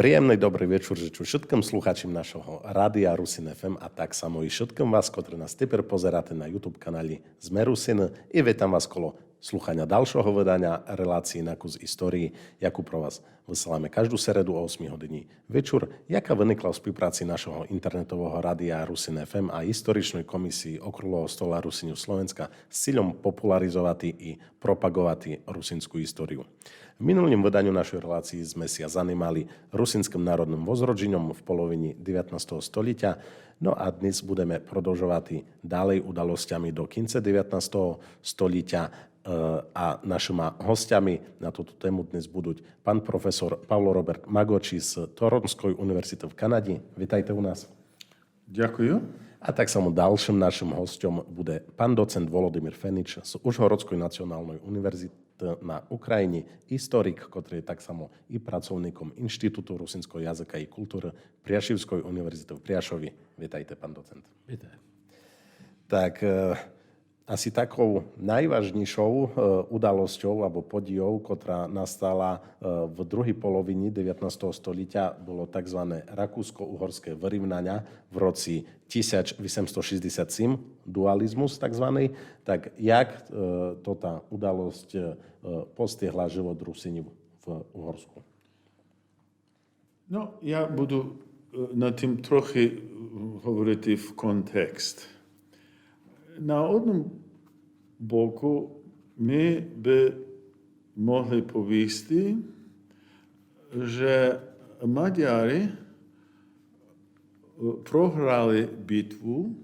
Príjemný dobrý večer žeču všetkým sluchačom našeho Rádia Rusin FM a tak samo i všetkým vás, ktorí nás teper pozeráte na YouTube kanáli Sme Rusin i vítam vás kolo sluchania ďalšieho vydania relácií na kus histórii, jakú pro vás vysielame každú seredu o 8 hodiny večer, jaká vynikla v spolupráci našeho internetového rádia Rusin FM a historičnej komisii Okrúhleho stola Rusiniu Slovenska s cieľom popularizovať i propagovať rusinskú históriu. V minulým vydaniu našej relácii sme si zanímali rusinským národným vozrodžinom v polovini 19. stoliťa, no a dnes budeme prodlžovať ďalej udalosťami do kince 19. stoliťa e, a našimi hostiami na túto tému dnes budú pán profesor Pavlo Robert Magoči z Toronskoj univerzity v Kanade. Vítajte u nás. Ďakujem. A tak samo ďalším našim hostom bude pán docent Volodymyr Fenič z Užhorodskej nacionálnej univerzity на Украјни, историк, кој е так само и працовником Институтот Русинско јазика и култура Пријашивској универзитет во Пријашови. Витајте, пан доцент. Витај. Так, asi takou najvážnejšou e, udalosťou alebo podijou, ktorá nastala e, v druhej polovini 19. stolitia, bolo tzv. rakúsko-uhorské vyrovnania v roci 1867, dualizmus tzv. Tak jak e, to tá udalosť postihla život Rusini v Uhorsku? No, ja budu na tým trochu hovoriť v kontext. На одному боку ми би могли повісти, що мадяри програли битву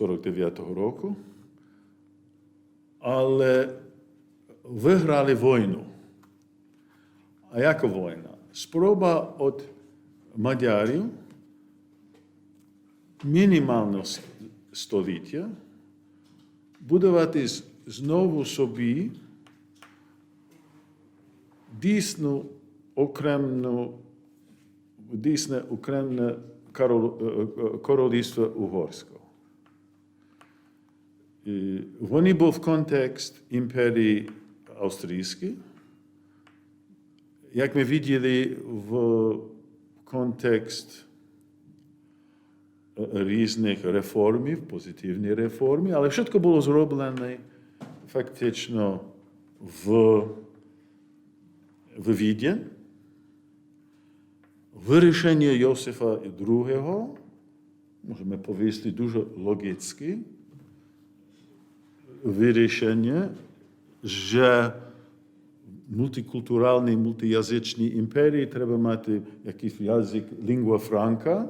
49-го року, але виграли війну. А яка війна? Спроба від мадярів мінімального століття будувати знову собі дійсну окремну, дійсне окремне королівство угорського. Вони був контекст імперії австрійської, як ми виділи в контекст різних реформів, позитивні реформи, але все було зроблено фактично в, в Відень. Вирішення Йосифа II, можемо повісти дуже логічне, вирішення, що мультикультуральній, мультиязичній імперії треба мати якийсь язик лінгва франка.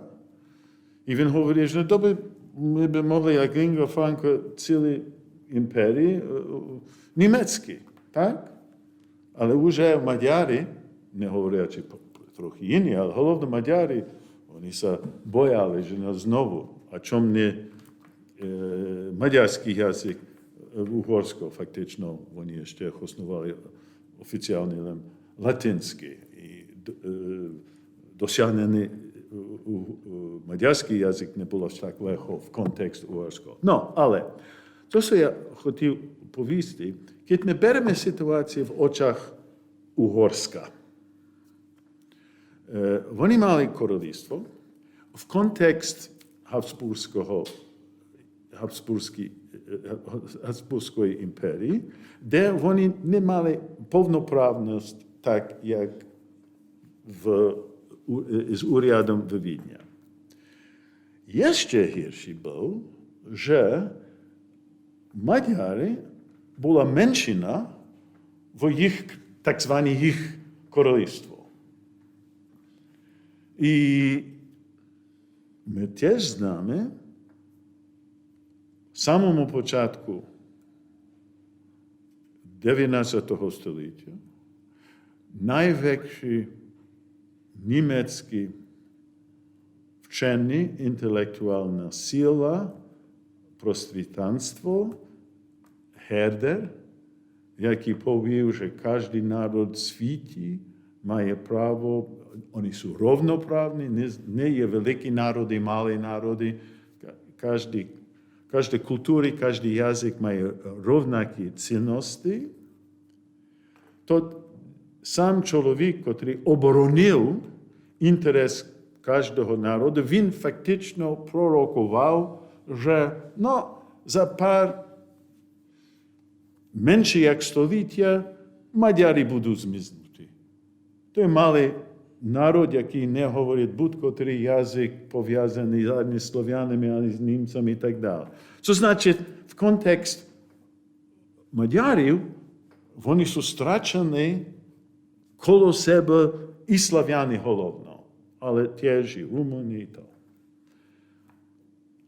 І він говорить, що добре, ми б могли як лінгва франка цілі імперії німецькі, так? Але вже мадяри, не говорячи трохи інші, але головно мадяри, вони се бояли, що знову, а чому не е, мадярський язик угорського, фактично, вони ще основали oficjalny latyński i dosiahnený maďarský jazyk nebolo tak легко в контекст угорського. Ну, але то, що я хотів повісти, keď ми беремо ситуацію в очах Угорська, вони мали королівство в контекст Habsburський Habsburської імперії, де вони не мали повноправність, так як в, з урядом в Відня. Ще гірший був, що мадяри була меншина в їх так звані їх королівство. І ми теж знаємо, в самому початку 19 століття найвекші німецькі вчені інтелектуальна сила, просвітанство, Гердер, який повів, що кожен народ світі має право, вони са ровноправні, не, є великі народи, малі народи, кожен kultura, każdy język ma równakie cenności, to сам чоловік, котрий оборонив інтерес кожного народу, він фактично пророкував, що ну, за пар менше як століття мадяри будуть змізнути. То є малий народ, який не говорить будь-котрий язик пов'язаний ані з слов'янами, ані з німцями і так далі. Це значить, в контекст мадярів вони страчені коло себе і слав'яни головно, але теж і румуни і то.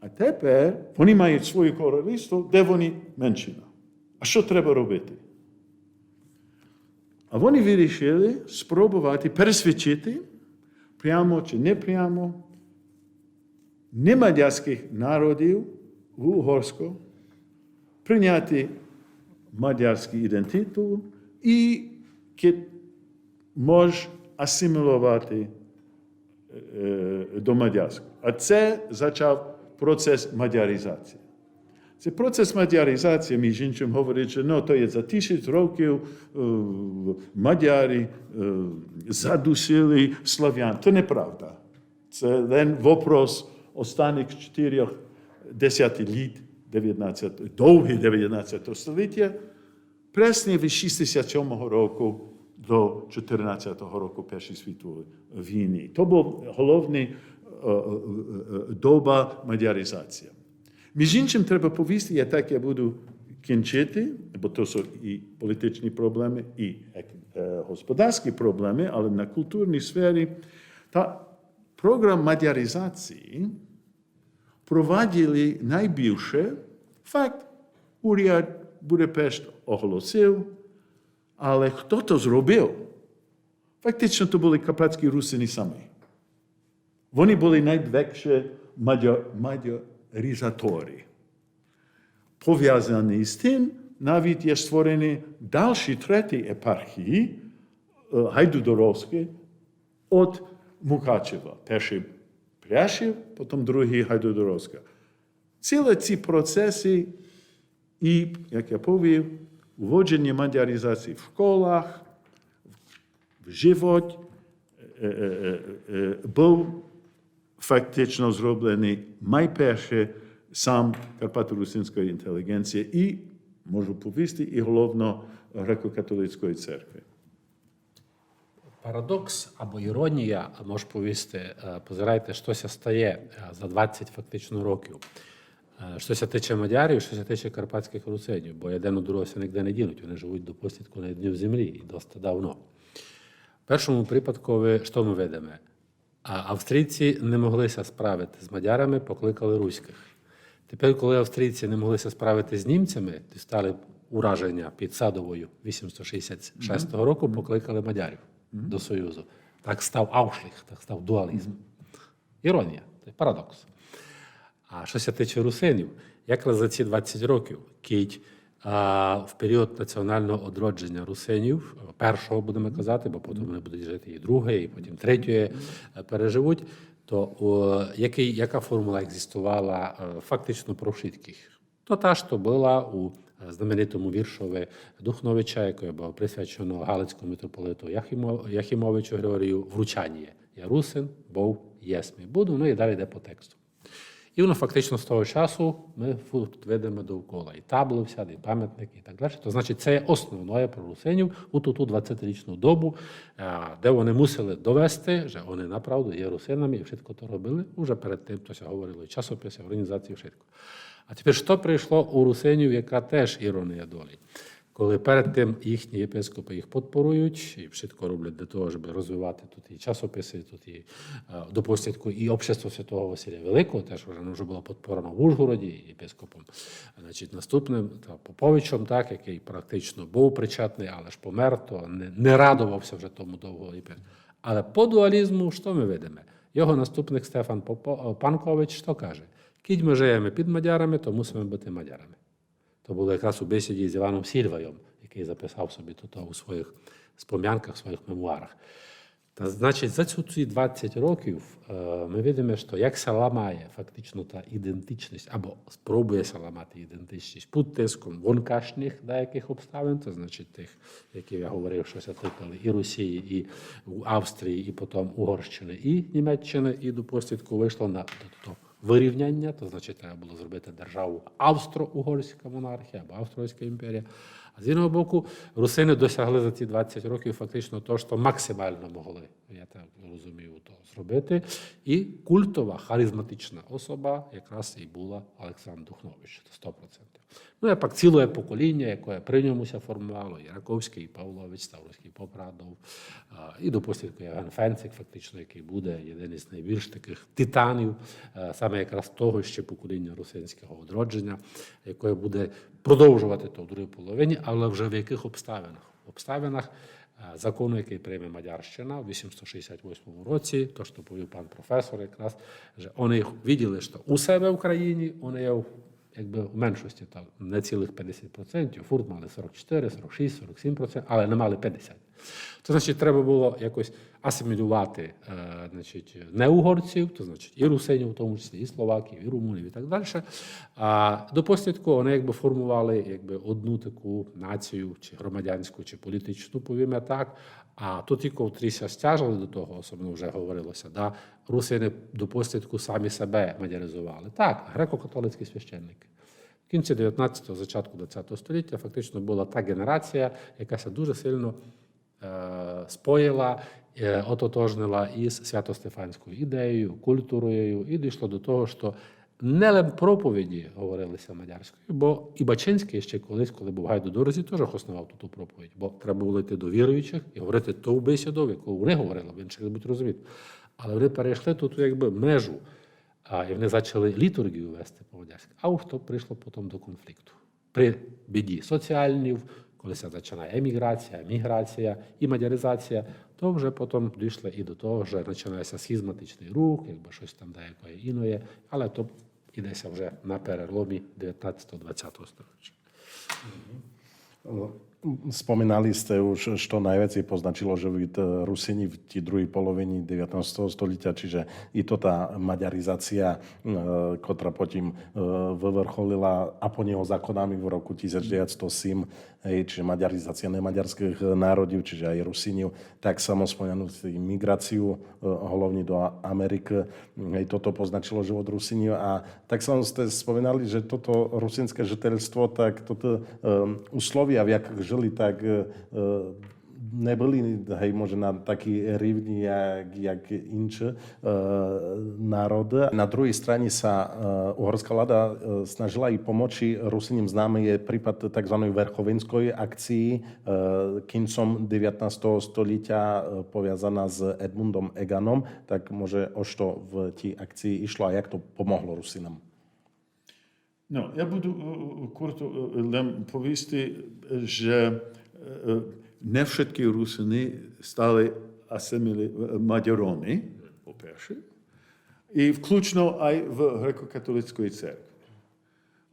А тепер вони мають своє королівство, де вони меншина. А що треба робити? А вони вирішили спробувати пересвідчити прямо чи не прямо немадярських народів в Угорську прийняти мадярський ідентитет і може асимілувати е, до мадярського. А це почав процес мадяризації. Це процес мадяризації, між іншим, говорить, що ну, то є за тисяч років е, мадяри е, задусили слав'ян. Це неправда. Це лише вопрос останніх чотирьох десятиліть 19, довгі 19 століття, пресне від 67 року до 14 року Першої світової війни. То був головний доба мадяризації. Між іншим, треба повісти, я так я буду кінчити, бо то są і політичні проблеми, і господарські проблеми, але на культурній сфері. Та програм мадяризації провадили найбільше факт. Уряд Будапешт оголосив, але хто то зробив? Фактично, то були карпатські русини самі. Вони були найвекші мадя- Пов'язані з тим, навіть є створені далі треті епархії, е, гайдудоровські, від Мукачева. Перший Пряшів, потім другий Гайдудоровська. Цілі ці процеси і, як я повів, вводження мадяризації в школах, в живот е, е, е, е, був фактично зроблений найперше сам Карпато-Русинської інтелігенції і, можу повісти, і головно греко-католицької церкви. Парадокс або іронія, а може повісти, позирайте, щось стає за 20 фактично років. Е, Щось тиче мадярів, щось тиче карпатських русинів, бо один у дорозі ніде не дінуть, вони живуть до послідку на дні в землі і досить давно. В першому випадку, ви- що ми видимо? А австрійці не моглися справити з мадярами, покликали руських. Тепер, коли австрійці не моглися справити з німцями, дістали ураження під Садовою 866 року, покликали мадярів до Союзу. Так став Аушліх, так став дуалізм. Іронія, це парадокс. А що ся тиче русинів, якраз за ці 20 років, кіть в період національного одродження русинів, першого будемо казати, бо потім вони будуть жити і друге, і потім третє е, переживуть, то о, який, яка формула екзистувала е, фактично про всіх? То та, що була у е, знаменитому віршові Духновича, який було присвячено Галицькому митрополиту Яхімо- Яхімовичу Григорію вручання. Я русин, був єсмі. Буду, ну і далі йде по тексту. І воно фактично з того часу ми тут видимо довкола. І табло всяде, і пам'ятники, і так далі. То значить, це є основне про русинів у ту 20-річну добу, е, де вони мусили довести, що вони направду є русинами, і швидко то робили. Уже перед тим то і часописи, організації швидко. А тепер що прийшло у русинів, яка теж іронія долі? Коли перед тим їхні єпископи їх подпорують і швидко роблять для того, щоб розвивати тут і часописи, тут і е, до послідку, і общество Святого Василя Великого, теж вже, вже було подпорано в Ужгороді єпископом. Значить, наступним та, Поповичем, так, який практично був причетний, але ж помер, то не, не радувався вже тому довго. Але по дуалізму, що ми видимо? Його наступник Стефан Попо- Панкович що каже? Кідь ми живемо під мадярами, то мусимо бути мадярами. То було якраз у бесіді з Іваном Сільваєм, який записав собі тут у своїх спом'янках, своїх мемуарах. Та значить, за ці 20 років е, ми бачимо, що як се ламає фактично та ідентичність, або спробується ламати ідентичність під тиском вонкашніх деяких обставин, це значить тих, які я говорив, що тикали і Росії, і Австрії, і потім Угорщини, і Німеччини, і до послідку вийшло на до вирівняння, то значить треба було зробити державу Австро-Угорська монархія або Австро-Угорська імперія. А з іншого боку, русини досягли за ці 20 років фактично того, що максимально могли, я так розумію, то зробити. І культова, харизматична особа якраз і була Олександр Духнович, 100%. Ну, і пак ціле покоління, яке при ньомуся формувало, і Раковський, і Павлович, Ставровський Попрадов, і до послідку Євген Фенцик, фактично, який буде один із найбільш таких титанів, е, саме якраз того ще покоління русинського одродження, яке буде продовжувати то в другій половині, але вже в яких обставинах? В обставинах закону, який прийме Мадярщина в 868 році, то, що повів пан професор, якраз, вони виділи, що у себе в країні вони якби в меншості там не цілих 50%, фурт мали 44, 46, 47%, але не мали 50%. То значить, треба було якось асимілювати е, значить, не угорців, то значить і русинів, в тому числі, і словаків, і румунів, і так далі. А до послідку вони якби формували якби одну таку націю, чи громадянську, чи політичну, повімо так. А тут тільки втріся стяжили до того, особливо вже говорилося, да, русини до послідку самі себе мадяризували. Так, греко-католицькі священники. В кінці 19-го, початку 20-го століття фактично була та генерація, яка се дуже сильно е, споїла, е, ототожнила із свято-стефанською ідеєю, культурою, і дійшло до того, що не лише проповіді говорилися мадярською, бо і Бачинський ще колись, коли був гайду дорозі, теж основав ту проповідь, бо треба було йти до віруючих і говорити ту бесіду, яку вони говорили, бо інших не будуть розуміти. Але вони перейшли тут якби межу, а, і вони почали літургію вести по-мадярськи. А ось то прийшло потім до конфлікту. При біді соціальнів, коли починає еміграція, міграція і мадяризація, то вже потім дійшли і до того, що починається схізматичний рух, якби щось там деякої іноє, але то йдеться вже на переломі 19-20 століття. Spomínali ste už, što najviac je poznačilo, že Rusini v tí druhej polovini 19. stolíťa, čiže i to tá maďarizácia, e, ktorá potom e, vyvrcholila a po neho zákonami v roku 1907, hej, čiže maďarizácia nemaďarských národov, čiže aj Rusiniu, tak samo spomenutú migráciu, e, hlavne do Ameriky, hej, toto poznačilo život Rusiniu a tak som ste spomínali, že toto rusinské žiteľstvo, tak toto uslovia, v jakých žili tak e, e, nebyli, hej, možná taky rivní, jak, jak inč e, národ. Na druhé straně sa e, uhorská vláda e, snažila i pomoci Rusiním. Známy je prípad tzv. verchovinskoj akcii e, kincom 19. stolítia e, poviazaná s Edmundom Eganom, tak môže o čo v tej akcii išlo a jak to pomohlo Rusinom? Ну, я буду е, коротко е, лем повісти, що е, не всі русини стали асимілі мадярони, по-перше, і включно ай в греко-католицької церкві.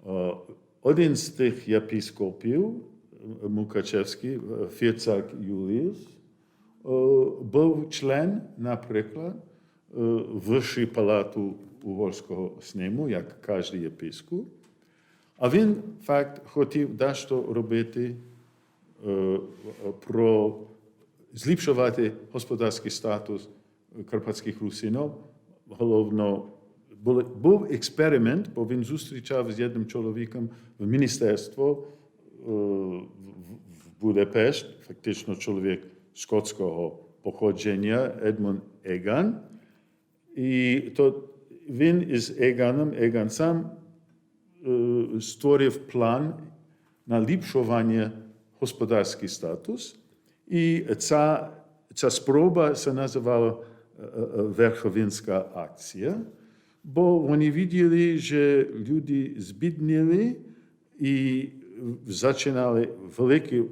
О, Один з тих єпископів, Мукачевський, Фіцак Юліус, був член, наприклад, е, Вищої палату угорського сніму, як кожен єпископ. А він, факт, хотів дещо робити е, про зліпшувати господарський статус карпатських русинів. Головно, був експеримент, бо він зустрічав з одним чоловіком в міністерство е, в Будапешт, фактично чоловік скотського походження Едмон Еган. І то він із Еганом, Еган сам е, створив план на ліпшування господарський статус. І ця, це називала е, е, Верховинська акція, бо вони виділи, що люди збідніли і починали великі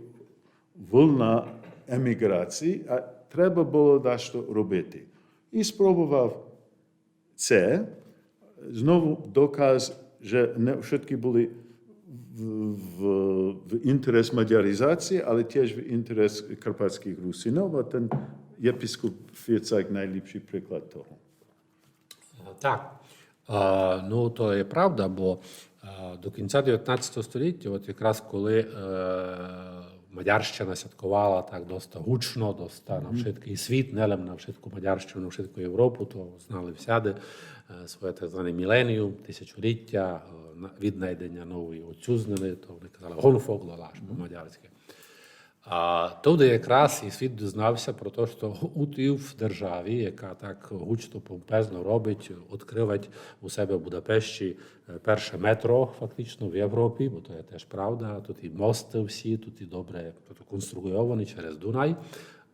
волна еміграції, а треба було дещо робити. І спробував це знову доказ, не всі були в, в, в інтерес мадяризації, але теж в інтерес карпатських русинів. А ten єпископ Фіцак найліпший приклад того. Так. Ну, то є правда, бо до кінця 19 століття, от якраз коли Мадярщина святкувала так доста гучно, доста на вшиткий світ, не на вшитку Мадярщину, на вшитку Європу, то знали всяди е, своє так зване міленіум, тисячоліття, е, на- віднайдення нової оцюзнини, то вони казали гонфоглалаш по-мадярськи. А тоді якраз і світ дізнався про те, що УТІВ в державі, яка так гучно помпезно робить, відкривать у себе в Будапешті е, перше метро, фактично в Європі, бо то є теж правда. Тут і мости всі, тут і добре конструйовані через Дунай.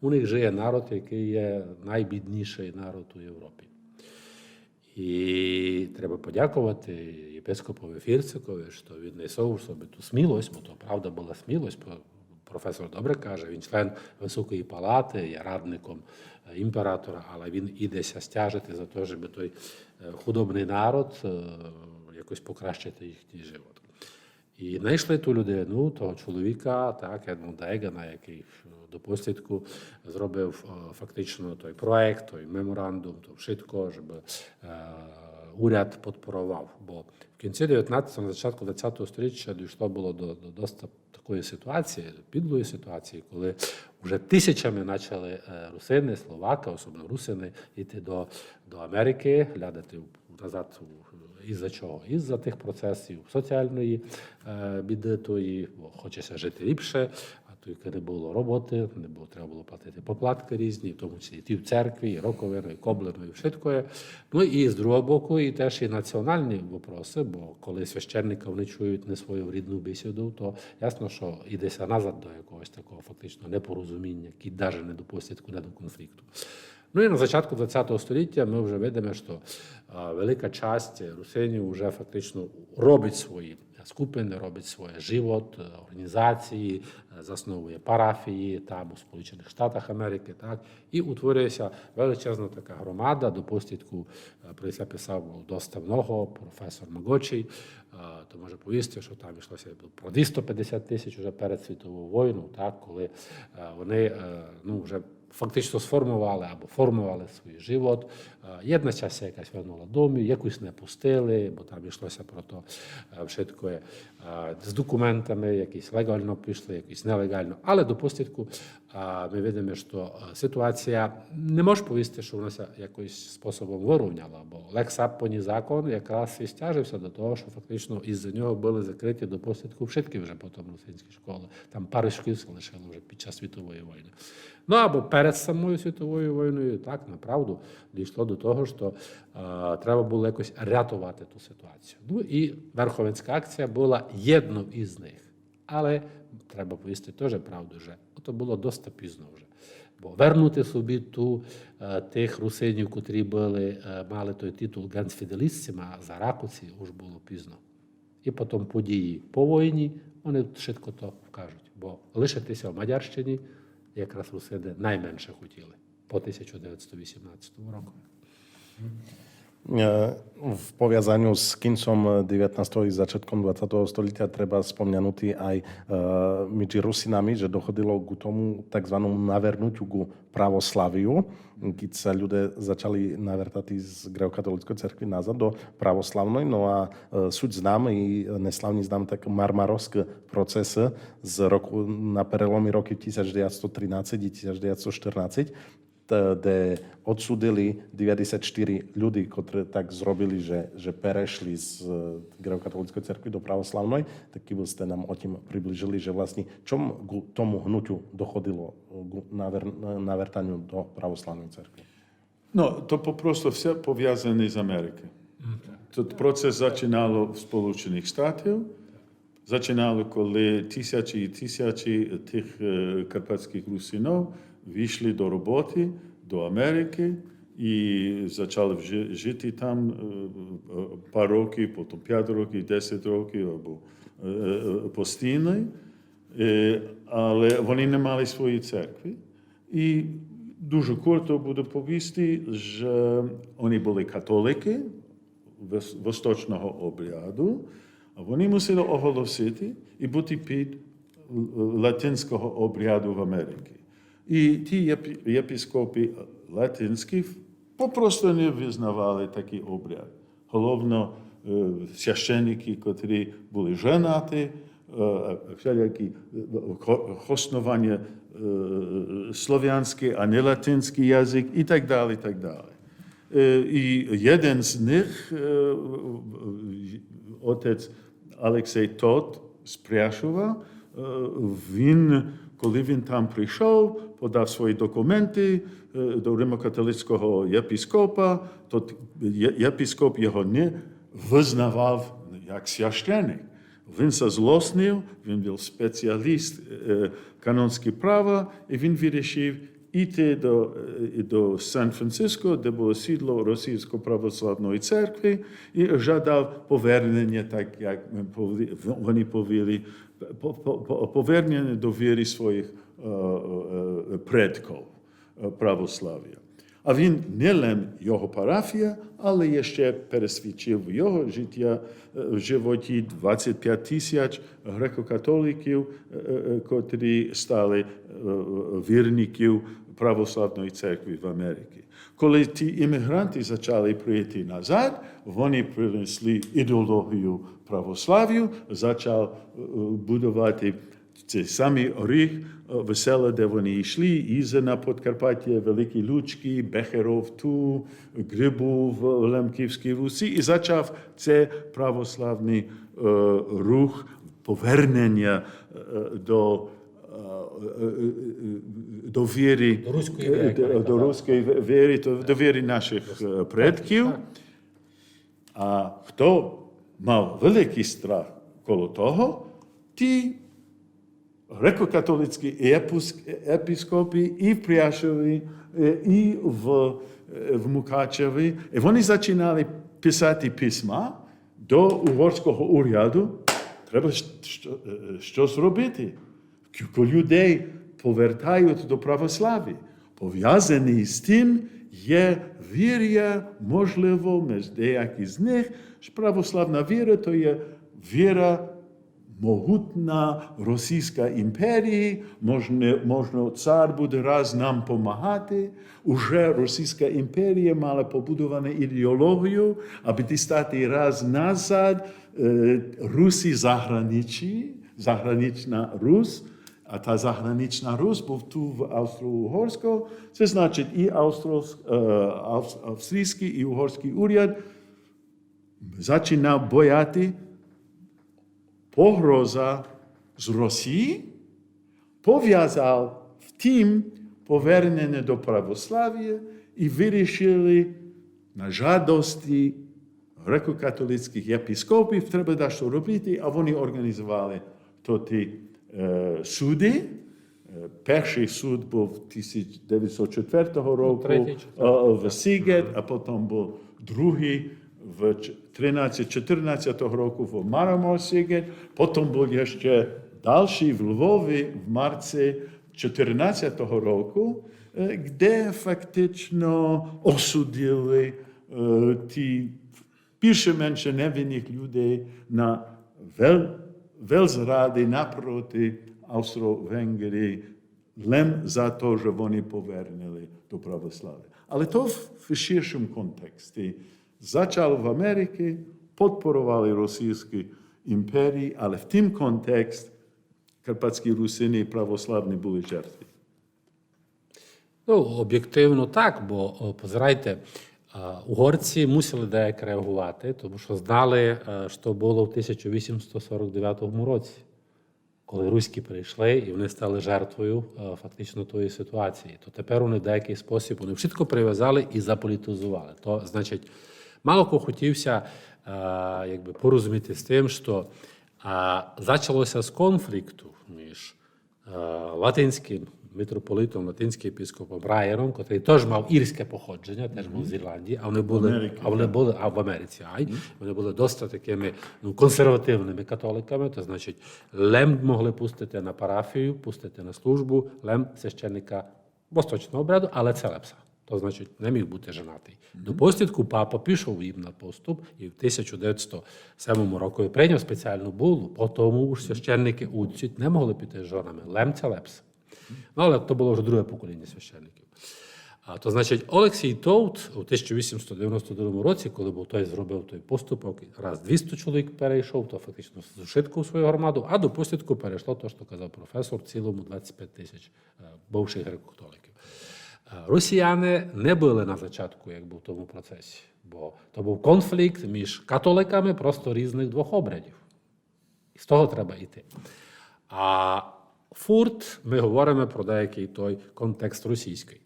У них живе народ, який є найбідніший народ у Європі. І треба подякувати єпископові Фірцикові, що він знайшов собі ту смілость, бо то правда була смілость. Про- Професор добре каже, він член Високої палати, є радником е, імператора, але він ідеся стяжити за те, щоб той е, худобний народ е, якось покращити їхній живот. І знайшли ту людину, того чоловіка, так, Едмунда Егана, який до послідку зробив фактично той проект, той меморандум, то вшитко, щоб уряд підпорував. Бо в кінці 19-го, на початку 20-го століття дійшло було до, до досить такої ситуації, підлої ситуації, коли вже тисячами почали е, русини, словаки, особливо русини, йти до, до Америки, глядати назад із-за чого? Із-за тих процесів соціальної е, біди, тої, хочеться жити ліпше, а тільки не було роботи, не було, треба було платити поплатки різні, в тому числі і в церкві, і роковини, і коблину, і вшиткою. Ну і з другого боку, і теж і національні вопроси, бо коли священника вони чують не свою рідну бесіду, то ясно, що йдеться назад до якогось такого фактично непорозуміння, який навіть не до послідку, не до конфлікту. Ну і на початку ХХ століття ми вже видимо, що велика часть русинів вже фактично робить свої скупини, робить своє живот, е, організації, е, засновує парафії там у Сполучених Штатах Америки, так і утворюється величезна така громада. До послідку е, про це писав доста много професор Магочий. То може повісти, що там йшлося про 250 тисяч вже перед світовою війною, так коли вони ну вже фактично сформували або формували свій живот. Е, Єдна частина якась вернула домі, якусь не пустили, бо там йшлося про то е, вшитко е, з документами, якісь легально пішли, якісь нелегально. Але до послідку ми видимо, що е, ситуація не може повісти, що вона якось способом вирівняла, бо лексаппоні закон якраз і стяжився до того, що фактично із-за нього були закриті до послідку вшитки вже потім русинські школи. Там пару шкіл залишили вже під час світової війни. Ну або перед самою світовою війною, так направду дійшло до того, що е, треба було якось рятувати ту ситуацію. Ну і Верховенська акція була єдною із них. Але треба повісти теж правду вже. Ото було досить пізно вже. Бо вернути собі ту е, тих русинів, котрі були, е, мали той титул Генсфіделіссіма за ракуці, вже було пізно. І потім події по війні, вони швидко то вкажуть. Бо лишитися в Мадярщині якраз русини найменше хотіли по 1918 року. E, v poviazaniu s koncom 19. i začiatkom 20. stolítia treba spomnanutý aj e, medzi Rusinami, že dochodilo k tomu tzv. navernutiu ku pravoslaviu, keď sa ľudia začali navertať z greokatolíckej cerkvi nazad do pravoslavnej. No a e, súd znám i neslavný znám tak marmarovský proces z roku, na prelomy roky 1913 1914, де odsudili 94 ľudí, ktorí tak zrobili, že, že perešli z grekokatolíckej cerkvy do pravoslavnej, tak keby ste nám o tým približili, že vlastne čom k tomu hnutiu dochodilo k naver, navertaniu do pravoslavnej cerkvy? Ну, то просто все пов'язане з Америки. Тут процес зачинало в Сполучених Штатів. Зачинало, коли тисячі і тисячі тих е, карпатських русинов вийшли до роботи, до Америки і почали жити там е, е, пару років, потім 5 років, 10 років або е, постійно. Але вони не мали своєї церкви. І дуже коротко буду повісти, що вони були католики восточного обряду, а вони мусили оголосити і бути під латинського обряду в Америці. І ті єпі- єпископи латинські попросту не визнавали такий обряд. Головно, е, священники, котрі були женаті, е, всякі е, основання слов'янський, а не латинський язик і так далі. Так далі. І один з них, отець Олексій Тот з він, коли він там прийшов, подав свої документи е, до римокатолицького єпіскопа, то єпіскоп його не визнавав як священик. Він се злоснив, він був спеціаліст е, канонського права, і він вирішив іти до, е, до Сан-Франциско, де було сідло Російської православної церкви, і жадав повернення, так як вони повіли, по- по- по- повернення до віри своїх е, е, предків православ'я. А він не лише його парафія, але ще пересвідчив його життя е, в животі 25 тисяч греко-католиків, е, е, котрі стали вірників православної церкви в Америці. Коли ті іммігранти почали прийти назад, вони принесли ідеологію православ'ю, почав будувати це самий оріг, е, веселе, де вони йшли, Ізе на Подкарпаття, Великі Лучки, Бехеров ту, Грибу в Лемківській Русі, і почав це православний е, рух повернення е, до, до віри, До руської віри, до, руської віри, до, віри наших предків. А хто мав великий страх коло того, ті греко-католицькі епус- епископи і в Пряшеві, е, і в, е, в Мукачеві. І вони починали писати письма до угорського уряду. Треба е, щось робити. Людей повертають до православ'я. Пов'язаний з тим є вір'я, можливо, між деякі з них, православна віра то є віра могутна Російська імперія, можна, можна цар буде раз нам допомагати. Уже Російська імперія мала побудовану ідеологію, аби дістати раз назад е, Русі заграничі, загранична Русь, а та загранична Русь був ту в Австро-Угорську. Це значить і е, австрійський, і угорський уряд починав бояти погроза з Росії пов'язав в тім повернення до православ'я і вирішили на жадості греко-католицьких єпископів треба дещо робити, а вони організували тоді суди. Перший суд був 1904 року в Сігет, а потім був другий в 13-14 року в Сігет, потім був ще далі в Львові в марці 14 року, е, де фактично осудили е, ті більше-менше невинних людей на вел, велзради напроти Австро-Венгрії, лем за те, що вони повернули до православ'я. Але то в ширшому контексті. Зачало в Америці, підпорували російські імперії, але в тим контекст карпатські русини і православні були жертви. Ну, об'єктивно так, бо позирайте, угорці мусили деяк реагувати, тому що знали, що було в 1849 році, коли руські прийшли і вони стали жертвою фактично тої ситуації. То тепер вони в деякий спосіб вони чітко прив'язали і заполітизували. То значить, мало хто хотівся е, якби порозуміти з тим, що е, почалося з конфлікту між е, латинським митрополитом, латинським епіскопом Райером, який теж мав ірське походження, теж був з Ірландії, а вони були, Америці, а вони були а в Америці, ай, вони були досить такими ну, консервативними католиками, то значить, лем могли пустити на парафію, пустити на службу, лем священника восточного обряду, але це лепса. То значить, не міг бути женатий. До послідку папа пішов їм на поступ і в 1907 році прийняв спеціальну булу, по тому ж священники уцють не могли піти з жонами. Лем це лепс. Ну, але то було вже друге покоління священників. А, то значить, Олексій Товт у 1892 році, коли був той зробив той поступок, раз 200 чоловік перейшов, то фактично зшитку свою громаду, а до послідку перейшло те, що казав професор, в цілому 25 тисяч е, бувших греко-католиків. Е, Росіяни не були на початку, як в тому процесі, бо то був конфлікт між католиками просто різних двох обрядів. І з того треба йти. А фурт ми говоримо про деякий той контекст російський.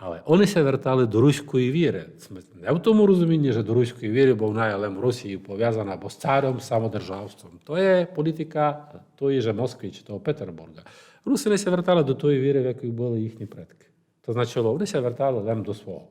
Але вони се вертали до руської віри. Не в тому розумінні, що до руської віри, бо вона лем Росією пов'язана або з царем, самодержавством. То є політика тої же Москви чи того Петербурга. Руси се вертали до тої віри, в якій були їхні предки. То вони се вертали лем до свого.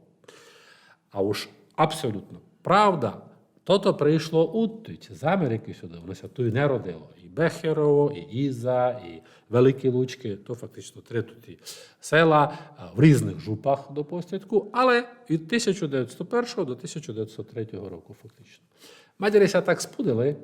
А уж абсолютно правда, то-то прийшло утуть з Америки сюди. Воно ся тут не родило. І Бехерово, і Іза, і Великі Лучки, то фактично три тут і села в різних жупах до постідку, але від 1901 до 1903 року фактично. Мадярися так спудили,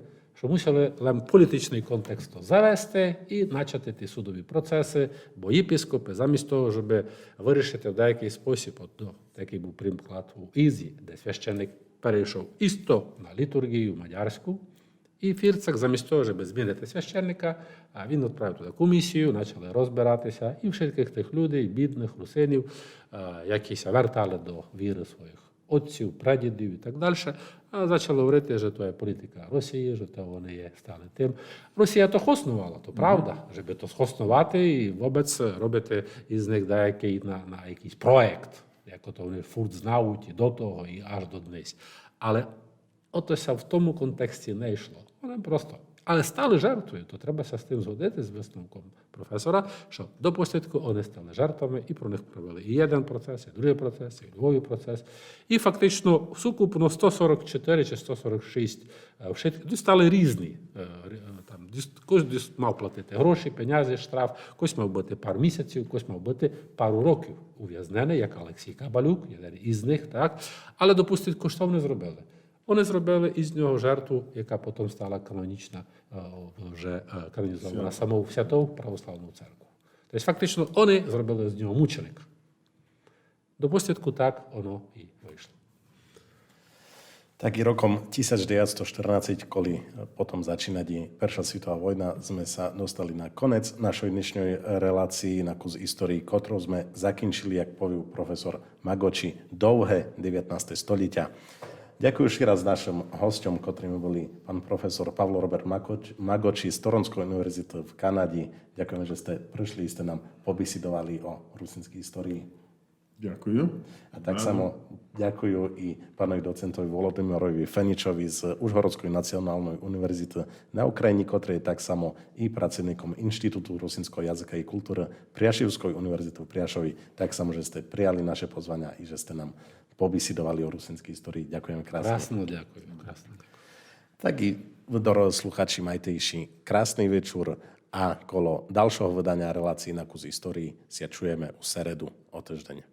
що мусили лем політичний контекст завести і почати ті судові процеси, бо єпіскопи, замість того, щоб вирішити в деякий спосіб, от, ну, такий був приклад у Ізі, де священник перейшов істо на літургію мадярську, і Фірцак, замість того, щоб змінити священника, а він відправив туди комісію, почали розбиратися, і всіх тих людей, бідних русинів, які вертали до віри своїх отців, прадідів і так далі. А почали говорити, що то є політика Росії, що то вони є стали тим. Росія то хоснувала, то правда, щоб то схоснувати і вобець робити із них деякий на, на якийсь проект, як ото вони фурт знають і до того, і аж до днись. Але отося в тому контексті не йшло. Вони просто. Але стали жертвою, то треба з тим згодити з висновком професора, що до послідку вони стали жертвами і про них провели і один процес, і другий процес, і другий процес. І фактично сукупно 144 чи 146 е, вшитків ну, стали різні. Е, е, Там, Хтось мав платити гроші, пенязи, штраф, хтось мав бути пару місяців, хтось мав бути пару років ув'язнений, як Олексій Кабалюк, один із них, так? але допустить коштовно зробили. One zrobiły i z nią żartu, jaka potem stała kanoniczna, e, że e, kanonizowana samą światową prawosławną cerką. To jest faktycznie one zrobiły z nią muczenik. Do pośrodku tak ono i wyszło. Tak rokom 1914, koli potom začína i Perša svetová vojna, sme sa dostali na konec našoj dnešnej relácii na kus histórii, ktorou sme zakinčili, jak povie profesor Magoči, dlhé 19. stoliťa. Ďakujem ešte raz našim hostom, ktorými boli pán profesor Pavlo Robert Magoči z Toronskej univerzity v Kanade. Ďakujeme, že ste prišli, ste nám pobisidovali o rusinskej histórii. Ďakujem. A tak Áno. samo ďakujú i pánovi docentovi Volodymyrovi Feničovi z Užhorodskej nacionálnej univerzity na Ukrajine, ktorý je tak samo i pracovníkom Inštitútu rusinského jazyka i kultúry Priašivskej univerzity v Priašovi. Tak samo, že ste prijali naše pozvania i že ste nám pobisidovali o rusinskej histórii. Ďakujem krásne. Krásno, ďakujem. Krásno, ďakujem. Taký do sluchači majtejší krásny večer a kolo ďalšieho vydania relácií na kus histórii sa čujeme u seredu o týždeň.